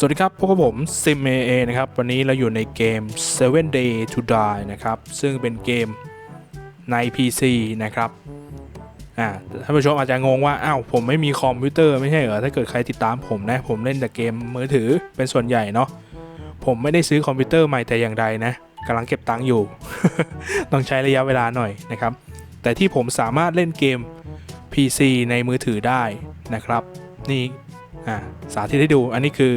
สวัสดีครับพวกบผม Sim AA นะครับ วันนี้เราอยู่ในเกม 7 Day to Die นะครับ ซึ่งเป็นเกมใน PC นะครับ อ่า ท่านผู้ชมอาจจะงงว่า อ้าว ผมไม่มีคอมพิวเตอร์ไม่ใช่เหรอ ถ้าเกิดใครติดตามผมนะ ผมเล่นแต่เกมมือถือเป็นส่วนใหญ่เนาะ ผมไม่ได้ซื้อคอมพิวเตอร์ใหม่แต่อย่างใดนะกำลังเก็บตังค์อยู่ ต้องใช้ระยะเวลาหน่อยนะครับ แต่ที่ผมสามารถเล่นเกม PC ในมือถือได้นะครับ นี่ อ่า สาธิตให้ดู อันนี้คือ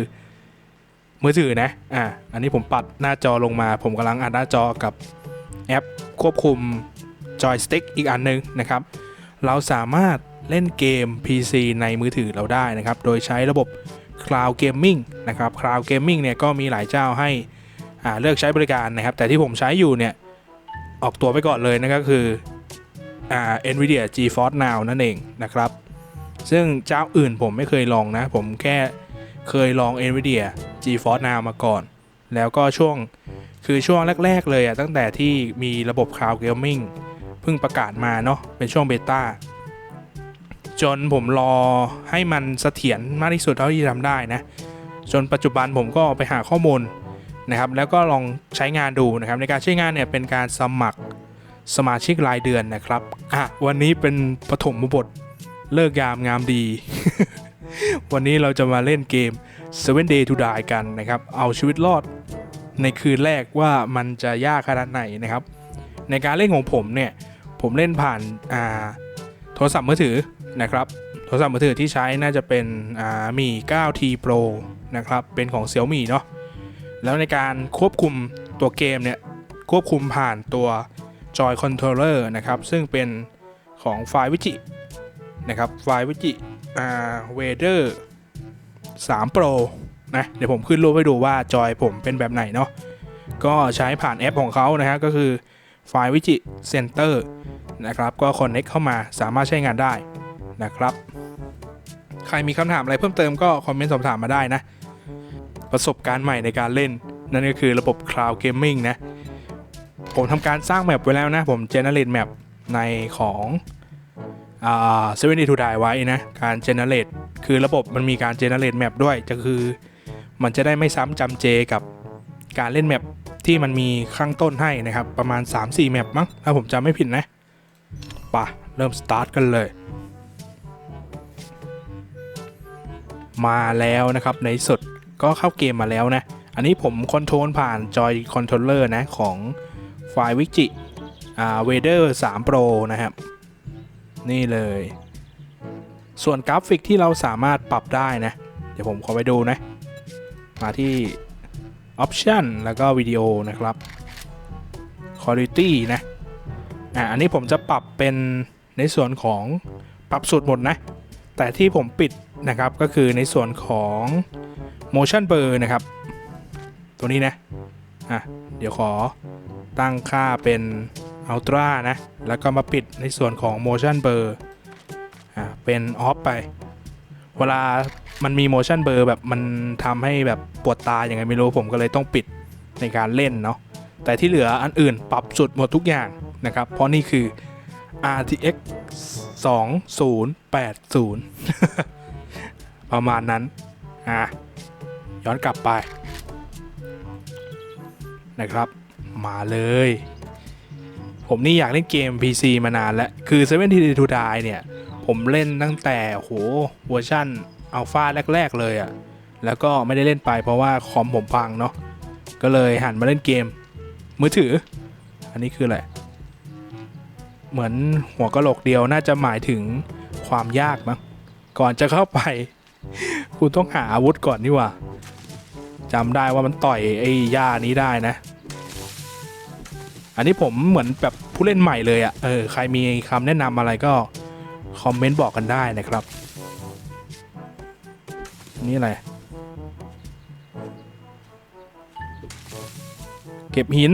มือถือนะอ่าอันนี้ผมปัดหน้าจอลงมา ผมกำลังอัดหน้าจอกับแอปควบคุมจอยสติ๊กอีกอันหนึงนะครับ เราสามารถเล่นเกม PC ในมือถือเราได้นะครับ โดยใช้ระบบ Cloud Gaming นะครับ Cloud Gaming เนี่ยก็มีหลายเจ้าให้อ่าเลือกใช้บริการนะครับ แต่ที่ผมใช้อยู่เนี่ย ออกตัวไปก่อนเลยนั่นก็คืออ่า NVIDIA GeForce Now นั่นเองนะครับ ซึ่งเจ้าอื่นผมไม่เคยลองนะ ผมแค่ เคยลอง NVIDIA GeForce Now มาก่อน แล้วก็ช่วงคือช่วงแรก ๆ เลยอะตั้งแต่ที่มีระบบ Cloud Gaming เพิ่งประกาศมาเนาะเป็นช่วงเบต้าจนผมรอให้มันเสถียรมากที่สุดเท่าที่ทำได้นะ จนปัจจุบันผมก็ไปหาข้อมูลนะครับ แล้วก็ลองใช้งานดูนะครับ ในการใช้งานเนี่ยเป็นการสมัครสมาชิกรายเดือนนะครับ อะ วันนี้เป็นปฐมบทเลิกยามงามดี วันนี้เราจะมาเล่นเกม7 Day to Die กันนะครับ เอาชีวิตรอดในคืนแรกว่ามันจะยากขนาดไหนนะครับ ในการเล่นของผมเนี่ย ผมเล่นผ่านอ่าโทรศัพท์มือถือนะครับ โทรศัพท์มือถือที่ใช้น่าจะเป็นอ่ามี 9T Pro นะครับ เป็นของ Xiaomi เนาะ แล้วในการควบคุมตัวเกมเนี่ย ควบคุมผ่านตัว Joy Controller นะครับ ซึ่งเป็นของไฟวิจินะครับไฟวิจิ อ่า Vader 3 Pro นะเดี๋ยวผมขึ้นรูปให้ดูว่าจอยผมเป็นแบบไหนเนาะก็ใช้ผ่านแอปของเขานะครับก็คือไฟล์วิจิเซ็นเตอร์นะครับก็ Connect เข้ามาสามารถใช้งานได้นะครับ ใครมีคำถามอะไรเพิ่มเติมก็คอมเมนต์สอบถามมาได้นะ ประสบการณ์ใหม่ในการเล่น นั่นก็คือระบบ Cloud Gaming นะ ผมทำการสร้างแมปไว้แล้วนะ ผม generate map ในของ อ่า7 to Die ไว้นะ การ generate คือระบบมันมีการ generate map ด้วยจะคือมันจะได้ไม่ซ้ำจำเจกับการเล่นแมปที่มันมีข้างต้นให้นะครับ ประมาณ 3-4 แมปมั้งถ้าผมจำไม่ผิดนะป่ะ เริ่มสตาร์ทกันเลย มาแล้วนะครับในสุดก็เข้าเกมมาแล้วนะ อันนี้ผมคอนโทรลผ่านจอยคอนโทรลเลอร์นะ ของไฟวิจิอ่าเวเดอร์3 Pro นะครับ นี่เลย ส่วนกราฟิกที่เราสามารถปรับได้นะ เดี๋ยวผมขอไปดูนะ มาที่ Option แล้วก็วิดีโอนะครับ Quality นะ อ่าอันนี้ผมจะปรับเป็นในส่วนของปรับสุดหมดนะ แต่ที่ผมปิดนะครับก็คือในส่วนของ motion blur นะครับ ตัวนี้นะ อะ เดี๋ยวขอตั้งค่าเป็น ultra นะ แล้วก็มาปิดในส่วนของ motion blur อะเป็น off ไป เวลามันมี motion blur แบบมันทำให้แบบปวดตาอย่างไงไม่รู้ผมก็เลยต้องปิดในการเล่นเนาะแต่ที่เหลืออันอื่นปรับสุดหมดทุกอย่างนะครับ เพราะนี่คือ RTX 2080 ประมาณนั้น อะ ย้อนกลับไป นะครับ มาเลย ผมนี่อยากเล่นเกม PC มานานแล้ว คือ7 Day to Die เนี่ย ผมเล่นตั้งแต่โหเวอร์ชันอัลฟาแรก ๆ เลยอะ่ะ แล้วก็ไม่ได้เล่นไปเพราะว่าคอมผมพังเนาะก็เลยหันมาเล่นเกม มือถือ อันนี้คืออะไร เหมือนหัวกะโหลกเดียวน่าจะหมายถึงความยากมั้งก่อนจะเข้าไป คุณต้องหาอาวุธก่อนนี่ว่าจำได้ว่ามันต่อยไอ้ย่านี้ได้นะ อันนี้ผมเหมือนแบบผู้เล่นใหม่เลยอะ่ะเออใครมีคำแนะนำอะไรก็ คอมเมนต์บอกกันได้นะครับ นี่อะไร เก็บหิน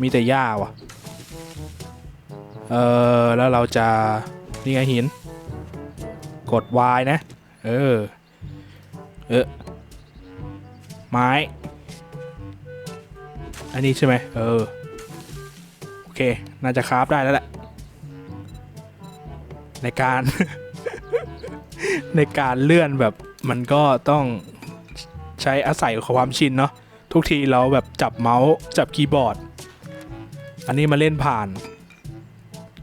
มีแต่หญ้าว่ะ เออแล้วเราจะ นี่ไงหิน กด Y นะ เออ เออไม้ อันนี้ใช่ไหมเออ โอเค น่าจะคราฟได้แล้วแหละ ในการ ในการเลื่อนแบบมันก็ต้องใช้อาศัยความชินเนาะทุกทีเราแบบจับเมาส์จับคีย์บอร์ด อันนี้มาเล่นผ่าน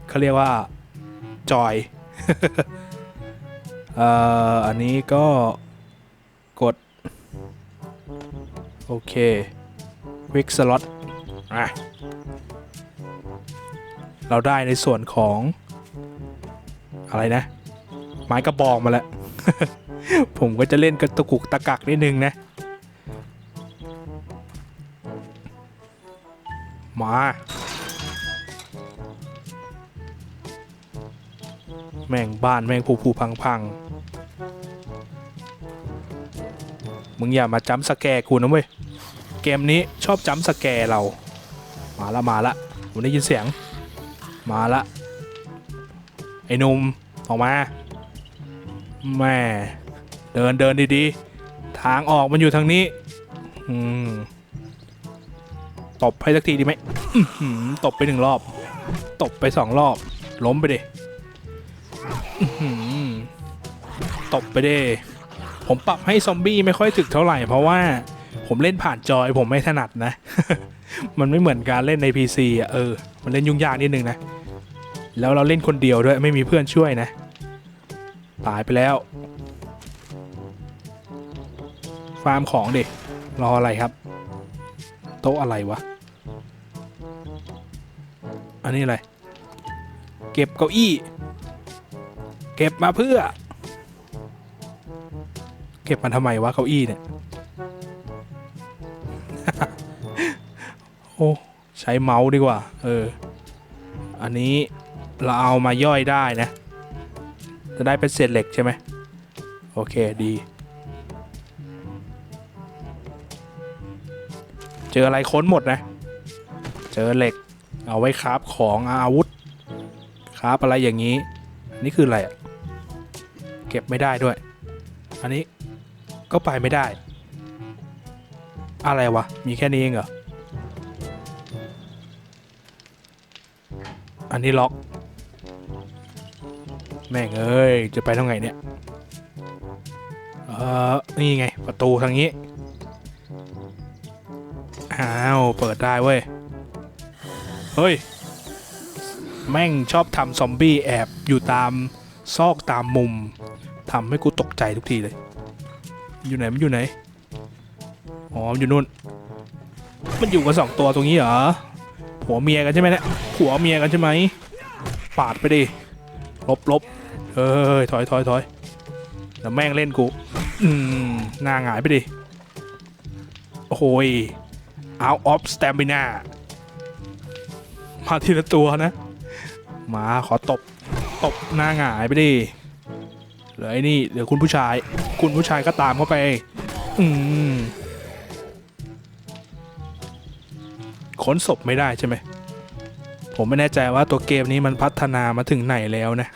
เขาเรียกว่า จอยเอ่ออันนี้ก็กด โอเค Quick Slot อะเราได้ในส่วนของ อะไรนะ ไม้กระบอกมาแล้ว ผมก็จะเล่นกระตุกุกตะกักนิดนึงนะ มา แม่งบ้านแม่งผูผูพังพังมึงอย่ามาจ้ำสแกกูนะเว้ย เกมนี้ชอบจ้ำสแกร์เรา มาละมาละผมได้ยินเสียง มาละไอ้นุ่มออกมาแม่เดินเดินดีๆ ทางออกมันอยู่ทางนี้อืมตบให้สักทีดีไหมตบไปหนึ่งรอบ ตบไปสองรอบ ล้มไปดิตบไปดิผมปรับให้ซอมบี้ไม่ค่อยถึกเท่าไหร่เพราะว่า ผมเล่นผ่านจอยผมไม่ถนัดนะ มันไม่เหมือนการเล่นใน PC อะเออ มันเล่นยุ่งยากนิดนึงนะ แล้วเราเล่นคนเดียวด้วยไม่มีเพื่อนช่วยนะ ตายไปแล้ว ฟาร์มของดิรออะไรครับ โต๊ะอะไรวะ อันนี้อะไร เก็บเก้าอี้ เก็บมาเพื่อ เก็บมาทำไมวะเก้าอี้เนี่ย อ้ใช้เมาส์ดีกว่า เออ อันนี้เราเอามาย่อยได้นะ จะได้เป็นเศษเหล็กใช่ไหมโอเคดี เจออะไรค้นหมดนะ เจอเหล็ก เอาไว้คราฟของอาวุธคราฟอะไรอย่างนี้ นี่คืออะไรอะเก็บไม่ได้ด้วย อันนี้ก็ไปไม่ได้ อะไรวะ มีแค่นี้เองเหรอ อันนี้ล็อก แม่งเอ้ย จะไปทางไหนเนี่ย เออนี่ไง ประตูทางนี้ อ้าว เปิดได้เว้ย เฮ้ย แม่งชอบทำซอมบี้แอบอยู่ตามซอกตามมุมทำให้กูตกใจทุกทีเลย อยู่ไหน มันอยู่ไหน อ๋อมอยู่นู่น มันอยู่กันสองตัวตรงนี้เหรอ ผัวเมียกันใช่ไหมเนี่ยผัวเมียกันใช่ไหมปาดไปดิลบลบเฮ้ยถอยถอยถอยแล้วแม่งเล่นกูอืมหน้าหงายไปดิโอ้โหย out of stamina มาทีละตัวนะ มาขอตบ ตบหน้าหงายไปดิเหลือไอ้นี่เหลือคุณผู้ชาย คุณผู้ชายก็ตามเข้าไป อืม ขนศพไม่ได้ใช่ไหม ผมไม่แน่ใจว่าตัวเกมนี้มันพัฒนามาถึงไหนแล้วนะ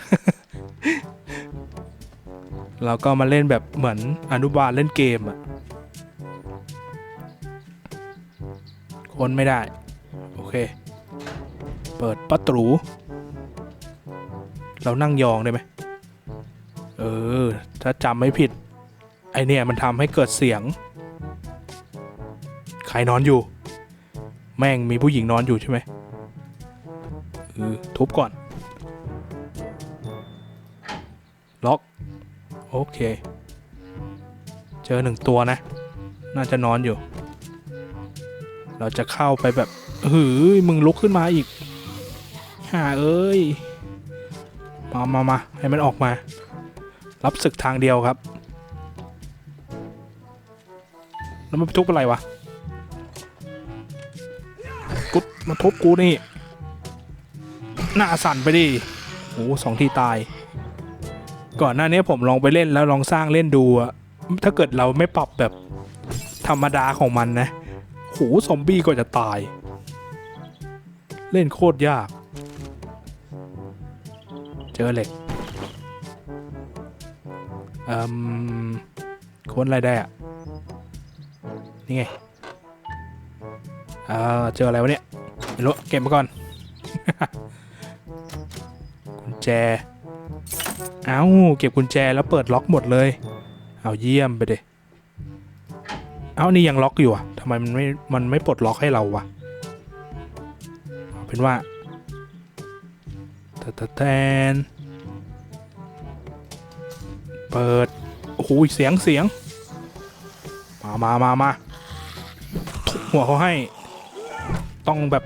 เราก็มาเล่นแบบเหมือนอนุบาลเล่นเกมอะคนไม่ได้ โอเค เปิดประตูเรานั่งยองได้ไหม เออ ถ้าจำไม่ผิด ไอเนี่ยมันทำให้เกิดเสียง ใครนอนอยู่ แม่งมีผู้หญิงนอนอยู่ใช่ไหมเออทุบก่อน ล็อก โอเค เจอหนึ่งตัวนะ น่าจะนอนอยู่ เราจะเข้าไปแบบเฮ้ยมึงลุกขึ้นมาอีกห่าเอ้ย มามามาให้มันออกมา รับศึกทางเดียวครับ แล้วมันทุบอะไรวะ มาทุบกูนี่ หน้าสั่นไปดิโอ้สองทีตาย ก่อนหน้านี้ผมลองไปเล่นแล้วลองสร้างเล่นดูอะถ้าเกิดเราไม่ปรับแบบธรรมดาของมันนะโหซอมบี้ก็จะตาย เล่นโคตรยาก เจอเหล็กเอ่มค้นอะไรได้อะนี่ไงเอ่อเจออะไรวะเนี่ย ไม่รู้เก็บมาก่อน กุญแจ เอ้าเก็บกุญแจแล้วเปิดล็อกหมดเลย เอาเยี่ยมไปเดเอานี่ยังล็อกอยู่อะทำไมมันไม่ มันไม่ปลดล็อกให้เราวะเอาเป็นว่าตะตะแตนเปิด โอ้โหเสียงเสียง มามามามาทุบหัวเขาให้ ต้องแบบ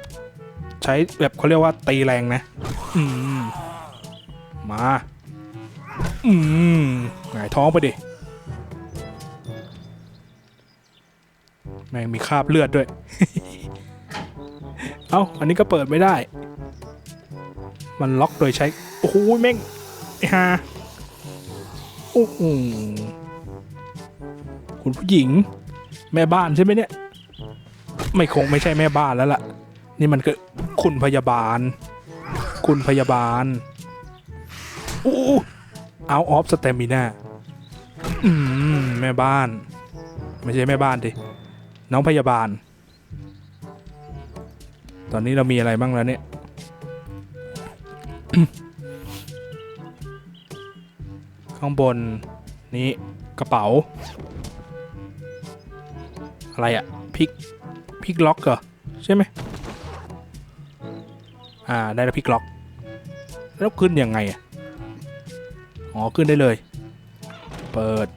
ใช้แบบเขาเรียกว่าตีแรงนะอืมมา อืมหงายท้องไปดิ แม่งมีคราบเลือดด้วย เอ้า อันนี้ก็เปิดไม่ได้ มันล็อกโดยใช้ โอ้โหแม่งไอ้ฮาโอ้โหคุณผู้หญิง แม่บ้านใช่ไหมเนี่ย ไม่คงไม่ใช่แม่บ้านแล้วล่ะ นี่มันก็ คุณพยาบาล คุณพยาบาลอู้เอาออฟสเตมิน่าอืมแม่บ้าน ไม่ใช่แม่บ้านดิ น้องพยาบาล ตอนนี้เรามีอะไรบ้างแล้วเนี่ยข้างบนนี้กระเป๋า อะไรอะพิกพิกล็อกเหรอ ใช่ไหม อ่าได้แล้วพิกล็อก แล้วขึ้นยังไงอะอ๋อขึ้นได้เลย เปิด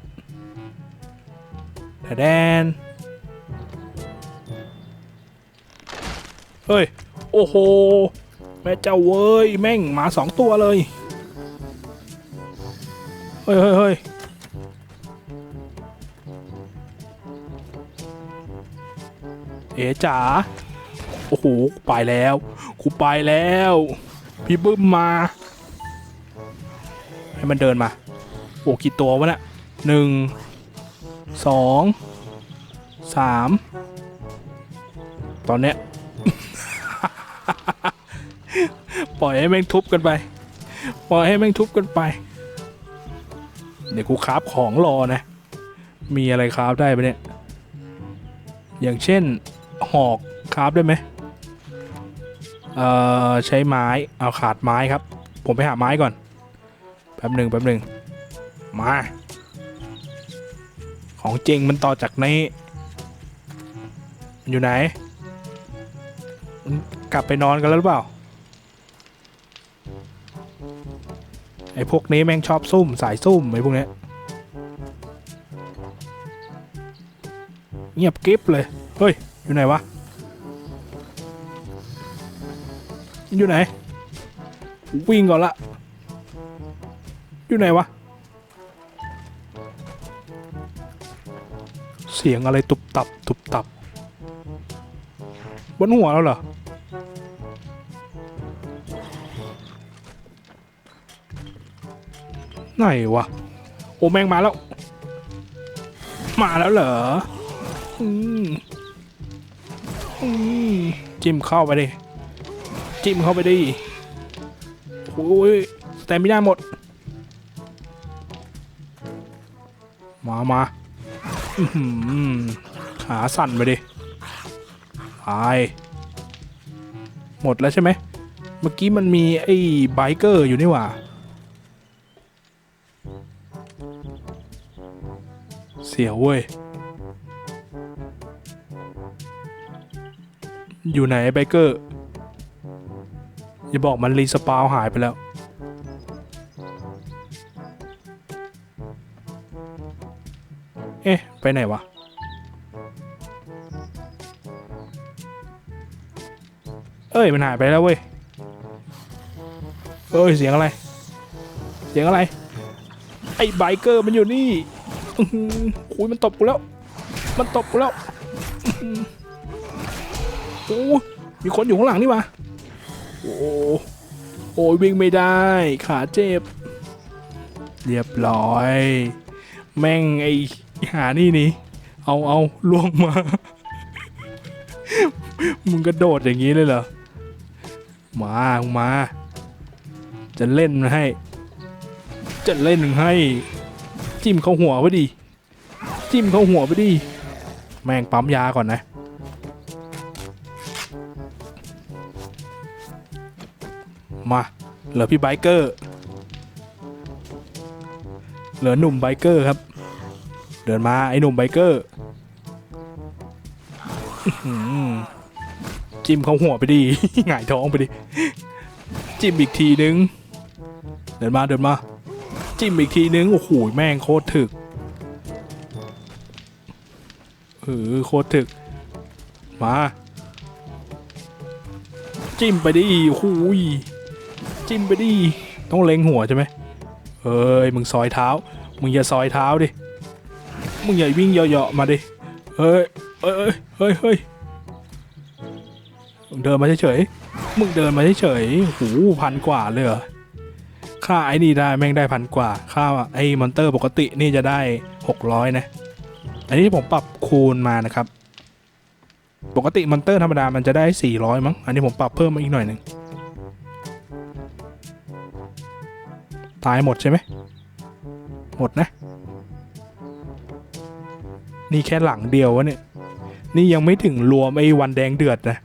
แต่แดนเฮ้ย โอ้โห แม่เจ้าเว้ย แม่งหมาสองตัวเลย เฮ้ยเฮ้ยเฮ้ยเอ๋จ๋า โอ้โห ไปแล้ว กูไปแล้ว พี่บึ้มมา ให้มันเดินมา โอ้กี่ตัววะเนี่ยหนึ่งสองสามตอนเนี้ย ปล่อยให้แม่งทุบกันไป ปล่อยให้แม่งทุบกันไป เดี๋ยวกูคราฟของรอนะ มีอะไรคราฟได้ปะเนี่ย อย่างเช่นหอกคราฟได้ไหม เอ่อใช้ไม้เอาขาดไม้ครับ ผมไปหาไม้ก่อนแป๊บหนึ่งแป๊บหนึ่งมาของจริงมันต่อจากนี้อยู่ไหน กลับไปนอนกันแล้วหรือเปล่า ไอ้พวกนี้แม่งชอบซุ่มสายซุ่มไอ้พวกนี้เงียบกริบเลย เฮ้ย อยู่ไหนวะ อยู่ไหน วิ่งก่อนละ อยู่ไหนวะ เสียงอะไรตุบตับ ตุบตับ บนหัวแล้วเหรอ ไหนวะ โอ้แมงมาแล้ว มาแล้วเหรอ อืม อืม จิ้มเข้าไปดิ จิ้มเข้าไปดิโอ้ยแต่ไม่ได้หมด มามาอื้อหือขาสั่นไปดิไปหมดแล้วใช่ไหม เมื่อกี้มันมีไอ้ไบเกอร์อยู่นี่หว่า เสียวเว้ย อยู่ไหนไอ้ไบเกอร์ อย่าบอกมันรีสปาวหายไปแล้ว เอ๊ะ ไปไหนวะ เอ้ย มันหายไปแล้วเว้ย เอ้ย เสียงอะไร เสียงอะไร ไอ้ไบเกอร์มันอยู่นี่อื้อหือโอ้ยมันตบกูแล้ว มันตบกูแล้วโอ้มีคนอยู่ข้างหลังนี่มา โอ้โอ้ยวิ่งไม่ได้ ขาเจ็บ เรียบร้อย แม่งไอหานี่นี่เอาเอาล่วงมา มึงกระโดดอย่างนี้เลยเหรอ มามึงมาจะเล่นให้ จะเล่นให้ จิ้มเข้าหัวไปดิ จิ้มเข้าหัวไปดิ แม่งปั๊มยาก่อนนะ มา เหลือพี่ไบเกอร์ เหลือหนุ่มไบเกอร์ครับ เดินมาไอ้หนุ่มไบเกอร์จิ้มเขาหัวไปดีหงายท้องไปดิ จิ้มอีกทีนึง เดินมาเดินมา จิ้มอีกทีนึง โอ้โหแม่งโคตรถึกเออโคตรถึก มา จิ้มไปดิโอ้โหย จิ้มไปดิ ต้องเล็งหัวใช่ไหมเอ้ย มึงซอยเท้า มึงอย่าซอยเท้าดิ มึงอย่าวิ่งเหยาะๆมาดิ เฮ้ยเฮ้ยเฮ้ยเฮ้ยมึงเดินมาเฉยๆ มึงเดินมาเฉยๆโอ้โหพันกว่าเลยเหรอ ค่าไอ้นี่ได้แม่งได้พันกว่า ค่าไอ้มอนเตอร์ปกตินี่จะได้ 600 นะ อันนี้ผมปรับคูณมานะครับ ปกติมอนเตอร์ธรรมดามันจะได้ 400 มั้ง อันนี้ผมปรับเพิ่มมาอีกหน่อยหนึ่ง ตายหมดใช่ไหมหมดนะ นี่แค่หลังเดียววะเนี่ย นี่ยังไม่ถึงรวมไอ้วันแดงเดือดนะ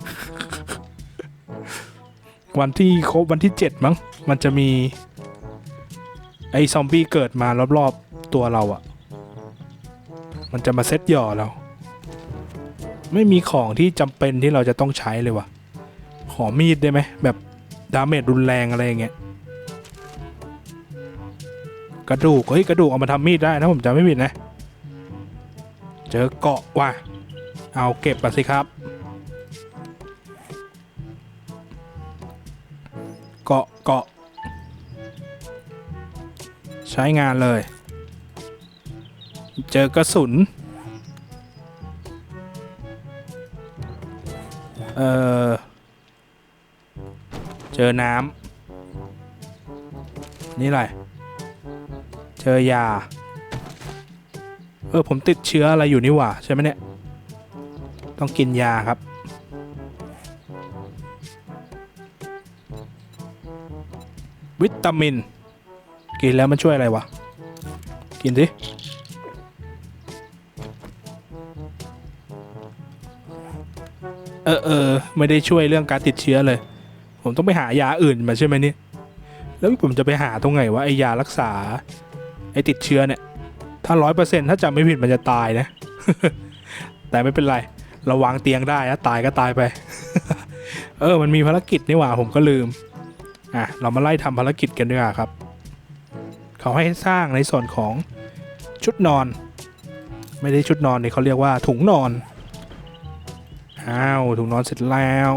วันที่ครบวันที่เจ็ดมั้ง มันจะมี ไอ้ซอมบี้เกิดมารอบๆตัวเราอะมันจะมาเซตหย่อเรา ไม่มีของที่จำเป็นที่เราจะต้องใช้เลยวะขอมีดได้ไหมแบบดาเมจรุนแรงอะไรอย่างเงี้ย กระดูกเฮ้ยกระดูกเอามาทำมีดได้นะผมจำไม่ผิดนะ เจอเกาะว่ะ เอาเก็บมาสิครับ เกาะเกาะ ใช้งานเลย เจอกระสุน เออเจอน้ำนี่อะไร จอยา เออ ผมติดเชื้ออะไรอยู่นี่หว่า ใช่ไหมเนี่ย ต้องกินยาครับ วิตามิน กินแล้วมันช่วยอะไรวะ กินสิเออเออไม่ได้ช่วยเรื่องการติดเชื้อเลย ผมต้องไปหายาอื่นมาใช่ไหมเนี่ย แล้วผมจะไปหาตรงไหนวะไอยารักษา ไอติดเชื้อเนี่ย ถ้าร้อยเปอร์เซ็นต์ถ้าจำไม่ผิดมันจะตายนะ แต่ไม่เป็นไรราวางเตียงได้นะตายก็ตายไป เออ มันมีภารกิจนี่หว่าผมก็ลืม อะ เรามาไล่ทำภารกิจกันดีกว่าครับ เขาให้สร้างในส่วนของชุดนอน ไม่ได้ชุดนอนนี่เขาเรียกว่าถุงนอน อ้าว ถุงนอนเสร็จแล้ว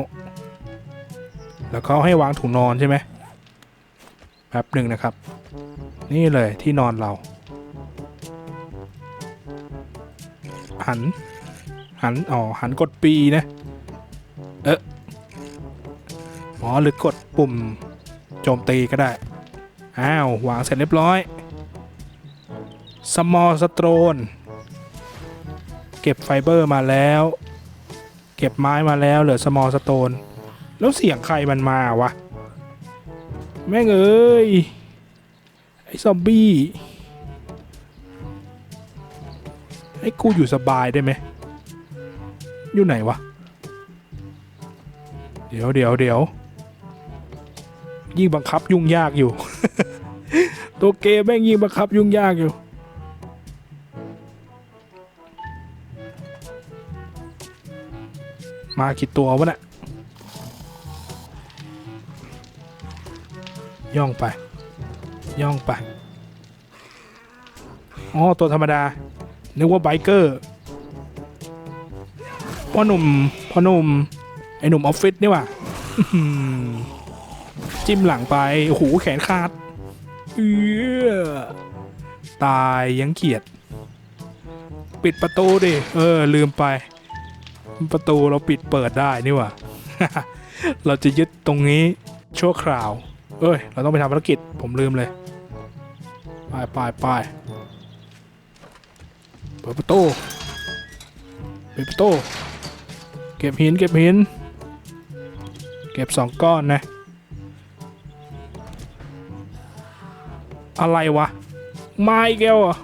แล้วเขาให้วางถุงนอนใช่ไหมแป๊บหนึ่งนะครับ นี่เลยที่นอนเรา หัน หัน อ๋อ หันกดปีนะ เอออ๋อหรือกดปุ่มโจมตีก็ได้ อ้าววางเสร็จเรียบร้อย small stone เก็บไฟเบอร์มาแล้ว เก็บไม้มาแล้วเหลือ small stone แล้วเสียงใครมันมาวะ แม่งเอ้ย ไอ้ซอมบี้ให้กูอยู่สบายได้ไหม อยู่ไหนวะ เดี๋ยวเดี๋ยวเดี๋ยวยิ่งบังคับยุ่งยากอยู่ ตัวเกมแม่งยิ่งบังคับยุ่งยากอยู่ มากี่ตัววะเนี่ยย่องไป ย่องไปอ๋อตัวธรรมดา นึกว่าไบเกอร์พ่อหนุ่มพ่อหนุ่มไอหนุ่มออฟฟิศนี่ว่ะจิ้มหลังไป โอ้โห แขนขาดเออตายยังเกียด ปิดประตูดิ เออ ลืมไป ประตูเราปิดเปิดได้นี่ว่ะ เราจะยึดตรงนี้ชั่วคราว เอ้ย เราต้องไปทำภารกิจผมลืมเลย ไปไปไปเปิดประตูปิดประตูเก็บหินเก็บหิน เก็บสองก้อนนะ อะไรวะไม้แก้วอะ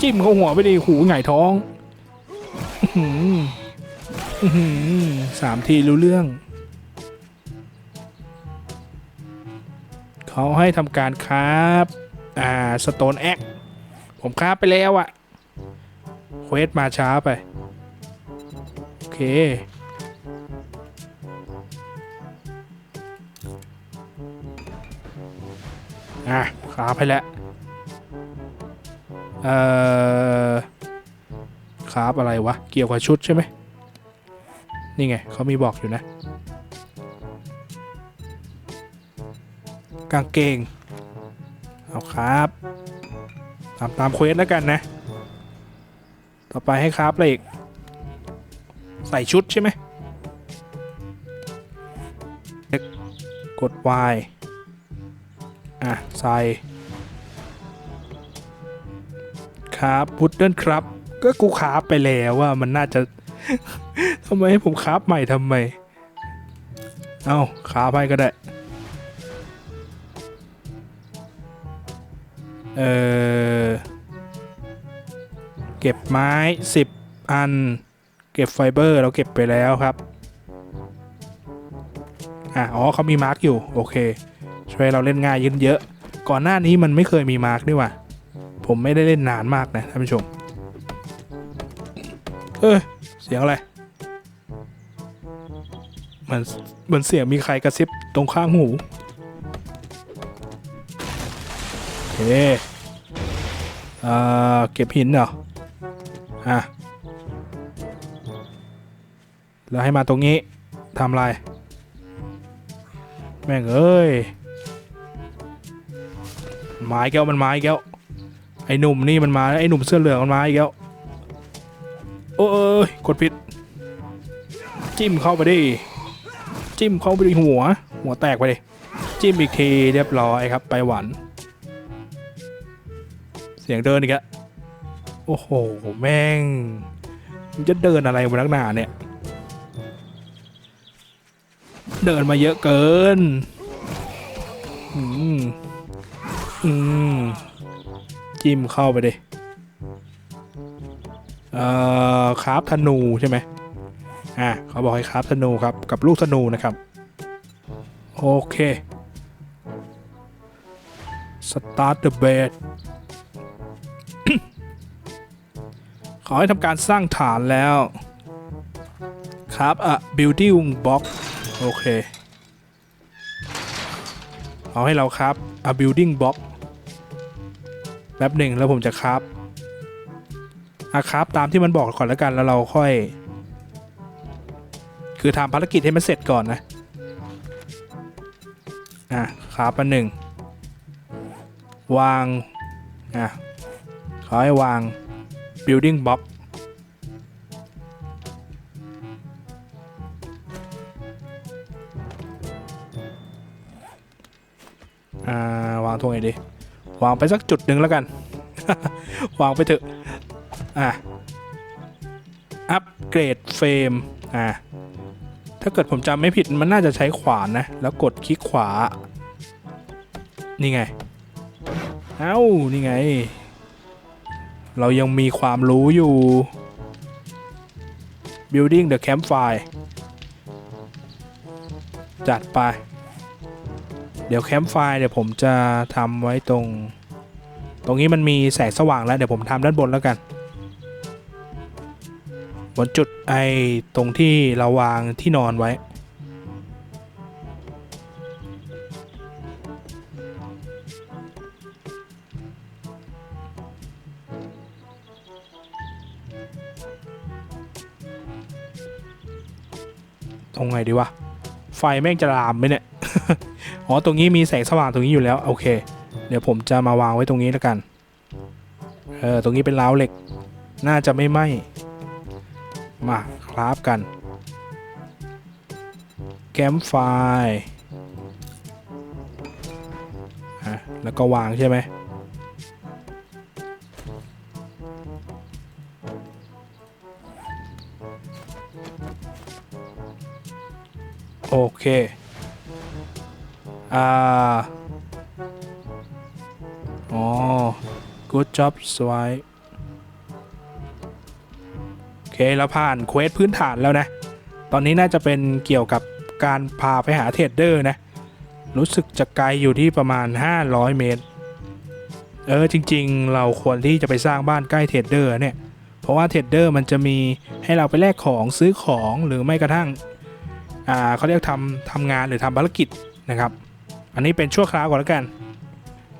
จิ้มเข้าหัวไปดิหูหงท้องอือหือสามทีรู้เรื่อง เขาให้ทำการครับอ่าสโตนแอคผมค้าบไปแล้วอะเควสมาช้าไป โอเค อะค้าบไปแล้วเอ่อคราฟอะไรวะ เกี่ยวกับชุดใช่ไหมนี่ไงเขามีบอกอยู่นะ กางเกง เอาครับตามตามเควสแล้วกันนะ ต่อไปให้ครับอะไรอีก ใส่ชุดใช่ไหมกด Y อะ ใส่ ครับพุดเดิลครับ ก็กูคราฟไปแล้วว่ามันน่าจะทำไมให้ผมคราฟใหม่ทำไม เอาคราฟให้ก็ได้ เออเก็บไม้ 10 อัน เก็บไฟเบอร์เราเก็บไปแล้วครับ อะอ๋อเขามีมาร์กอยู่ โอเค ช่วยเราเล่นง่ายยืนเยอะ ก่อนหน้านี้มันไม่เคยมีมาร์กนี่หว่าผมไม่ได้เล่นนานมากนะท่านผู้ชม เออเสียงอะไรเหมือนเหมือนเสียงมีใครกระซิบตรงข้างหู เคเอ่อเก็บหินเหรออะแล้วให้มาตรงนี้ทำไรแม่งเอ้ยไม้แก้วมันไม้แก้วไอ้หนุ่มนี่มันมาไอ้หนุ่มเสื้อเหลืองมันมาอีกแล้วโอ้ยกดผิด จิ้มเข้าไปดิจิ้มเข้าไปดิหัว หัวแตกไปดิจิ้มอีกทีเรียบร้อยครับไปหวาน เสียงเดินอีกแล้วโอ้โห แม่งจะเดินอะไรบนนักหนาเนี่ย เดินมาเยอะเกิน อืม อืม จิ้มเข้าไปดิเอ่อคราฟธนูใช่ไหมอะเขาบอกให้คราฟธนูครับ กับลูกธนูนะครับ โอเค start the bed ขอให้ทำการสร้างฐานแล้ว ครับอะ building block โอเคเอาให้เราครับอะ building block แป๊บหนึ่งแล้วผมจะครับอาครับตามที่มันบอกก่อนแล้วกันแล้วเราค่อย คือทำภารกิจให้มันเสร็จก่อนนะ อะครับอันหนึ่ง วาง อะขอให้วาง building block อ่าวางตรงไหนดีวางไปสักจุดหนึ่งแล้วกัน วางไปเถอะ อะ อัปเกรดเฟรม อะ ถ้าเกิดผมจำไม่ผิดมันน่าจะใช้ขวานนะ แล้วกดคลิกขวา นี่ไง เอ้า นี่ไง เรายังมีความรู้อยู่ building the campfire จัดไป เดี๋ยวแคมป์ไฟเดี๋ยวผมจะทำไว้ตรง ตรงนี้มันมีแสงสว่างแล้ว เดี๋ยวผมทำด้านบนแล้วกัน บนจุดไอตรงที่เราวางที่นอนไว้ ดีวะ ไฟแม่งจะลามไหมเนี่ย อ๋อ ตรงนี้มีแสงสว่างตรงนี้อยู่แล้ว โอเค เดี๋ยวผมจะมาวางไว้ตรงนี้แล้วกัน เออ ตรงนี้เป็นราวเหล็ก น่าจะไม่ไหม้ มาคราฟกัน แคมไฟอะแล้วก็วางใช่ไหม เค อ่า อ๋อ good job swipe โอเค เราผ่านเควสพื้นฐานแล้วนะ ตอนนี้น่าจะเป็นเกี่ยวกับการพาไปหาเทรดเดอร์นะ รู้สึกจะไกลอยู่ที่ประมาณ 500 เมตร เออ จริง ๆ เราควรที่จะไปสร้างบ้านใกล้เทรดเดอร์เนี่ย เพราะว่าเทรดเดอร์มันจะมีให้เราไปแลกของซื้อของหรือไม่กระทั่ง เขาเรียกทำทำงานหรือทำภารกิจนะครับ อันนี้เป็นชั่วคราวก่อนแล้วกัน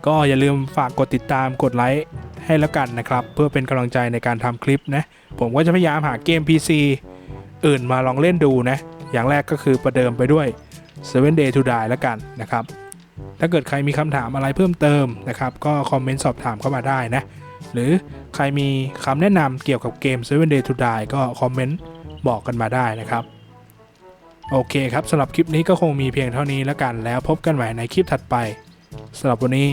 ก็อย่าลืมฝากกดติดตามกดไลค์ให้แล้วกันนะครับ เพื่อเป็นกำลังใจในการทำคลิปนะผมก็จะพยายามหาเกม PC อื่นมาลองเล่นดูนะ อย่างแรกก็คือประเดิมไปด้วย 7 Day to Die แล้วกันนะครับ ถ้าเกิดใครมีคำถามอะไรเพิ่มเติมนะครับ ก็คอมเมนต์สอบถามเข้ามาได้นะ หรือใครมีคำแนะนำเกี่ยวกับเกม 7 Day to Die ก็คอมเมนต์บอกกันมาได้นะครับ โอเคครับสำหรับคลิปนี้ก็คงมีเพียงเท่านี้แล้วกันแล้วพบกันใหม่ในคลิปถัดไปสำหรับวันนี้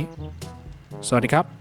สวัสดีครับ